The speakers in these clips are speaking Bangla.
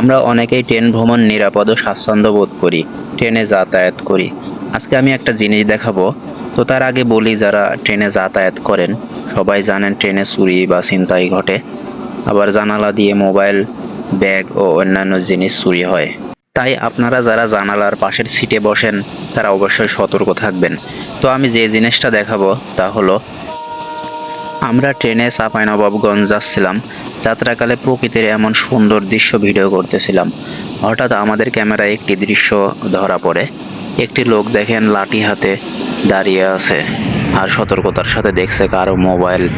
আমরা অনেকেই ট্রেন ভ্রমণ নিরাপদ ও স্বাচ্ছন্দ্য বোধ করি, ট্রেনে যাতায়াত করি। আজকে আমি একটা জিনিস দেখাবো। তো তার আগে বলি, যারা ট্রেনে যাতায়াত করেন, সবাই জানেন ট্রেনে চুরি বা ছিনতাই ঘটে। আবার জানালা দিয়ে মোবাইল, ব্যাগ ও অন্যান্য জিনিস চুরি হয়। তাই আপনারা যারা জানালার পাশের সিটে বসেন, তারা অবশ্যই সতর্ক থাকবেন। তো আমি যে জিনিসটা দেখাবো, তা হলো আমরা ট্রেনে চাঁপাইনবাবগঞ্জ যাচ্ছিলাম। যাত্রাকালে প্রকৃতির এমন সুন্দর দৃশ্য ভিডিও করতেছিলাম। হঠাৎ আমাদের ক্যামেরায় একটি দৃশ্য ধরা পড়ে। একটি লোক দেখেন লাঠি হাতে দাঁড়িয়ে আছে আর সতর্কতার সাথে দেখছে কারও মোবাইল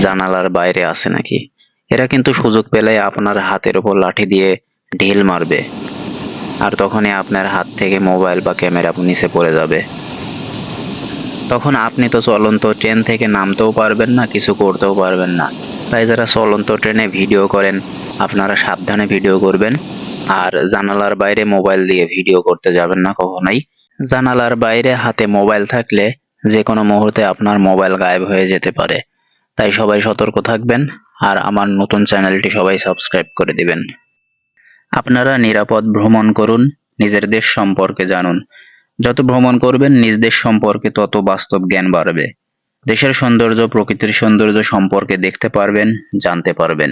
জানালার বাইরে আছে নাকি। এরা কিন্তু সুযোগ পেলে আপনার হাতের উপর লাঠি দিয়ে ঢিল মারবে। আর তখনই আপনার হাত থেকে মোবাইল বা ক্যামেরা নিচে পড়ে যাবে। তখন আপনি তো চলন্ত ট্রেন থেকে নামতেও পারবেন না, কিছু করতেও পারবেন না। তাই যারা চলন্ত ট্রেনে ভিডিও করেন, আপনারা সাবধানে ভিডিও করবেন। আর জানালার বাইরে মোবাইল দিয়ে ভিডিও করতে যাবেন না কখনোই। জানালার বাইরে হাতে মোবাইল থাকলে যে কোনো মুহূর্তে আপনার মোবাইল গায়েব হয়ে যেতে পারে। তাই সবাই সতর্ক থাকবেন আর আমার নতুন চ্যানেলটি সবাই সাবস্ক্রাইব করে দিবেন। আপনারা নিরাপদ ভ্রমণ করুন, নিজের দেশ সম্পর্কে জানুন। যত ভ্রমণ করবেন, নিজ দেশ সম্পর্কে তত বাস্তব জ্ঞান বাড়বে। দেশের সৌন্দর্য, প্রকৃতির সৌন্দর্য সম্পর্কে দেখতে পারবেন, জানতে পারবেন।